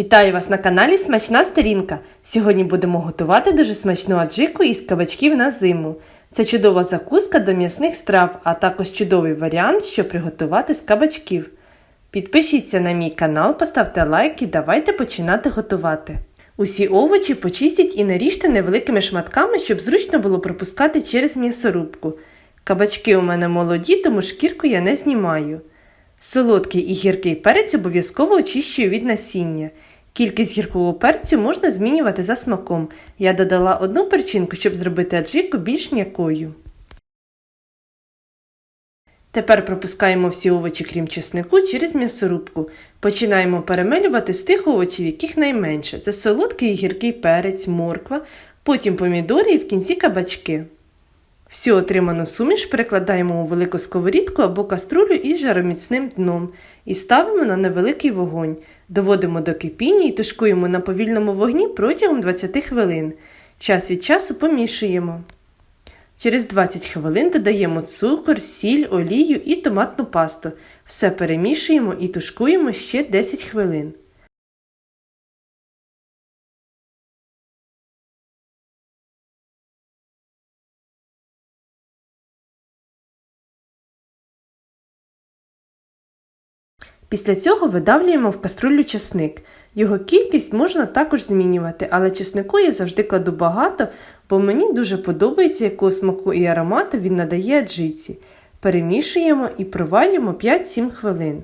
Вітаю вас на каналі Смачна Сторінка. Сьогодні будемо готувати дуже смачну аджику із кабачків на зиму. Це чудова закуска до м'ясних страв, а також чудовий варіант, що приготувати з кабачків. Підпишіться на мій канал, поставте лайк і давайте починати готувати. Усі овочі почистіть і наріжте невеликими шматками, щоб зручно було пропускати через м'ясорубку. Кабачки у мене молоді, тому шкірку я не знімаю. Солодкий і гіркий перець обов'язково очищую від насіння. Кількість гіркого перцю можна змінювати за смаком. Я додала одну перчинку, щоб зробити аджику більш м'якою. Тепер пропускаємо всі овочі, крім чеснику, через м'ясорубку. Починаємо перемелювати з тих овочів, яких найменше. Це солодкий і гіркий перець, морква, потім помідори і в кінці кабачки. Всю отриману суміш перекладаємо у велику сковорідку або каструлю із жароміцним дном і ставимо на невеликий вогонь. Доводимо до кипіння і тушкуємо на повільному вогні протягом 20 хвилин. Час від часу помішуємо. Через 20 хвилин додаємо цукор, сіль, олію і томатну пасту. Все перемішуємо і тушкуємо ще 10 хвилин. Після цього видавлюємо в каструлю чесник. Його кількість можна також змінювати, але чеснику я завжди кладу багато, бо мені дуже подобається, якого смаку і аромату він надає аджиці. Перемішуємо і провалюємо 5-7 хвилин.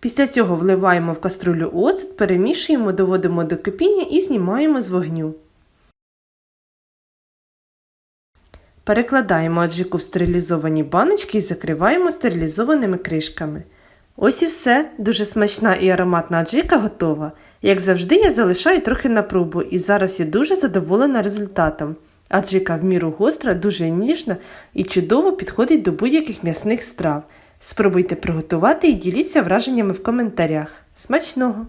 Після цього вливаємо в каструлю оцет, перемішуємо, доводимо до кипіння і знімаємо з вогню. Перекладаємо аджику в стерилізовані баночки і закриваємо стерилізованими кришками. Ось і все, дуже смачна і ароматна аджика готова. Як завжди, я залишаю трохи на пробу і зараз я дуже задоволена результатом. Аджика в міру гостра, дуже ніжна і чудово підходить до будь-яких м'ясних страв. Спробуйте приготувати і діліться враженнями в коментарях. Смачного!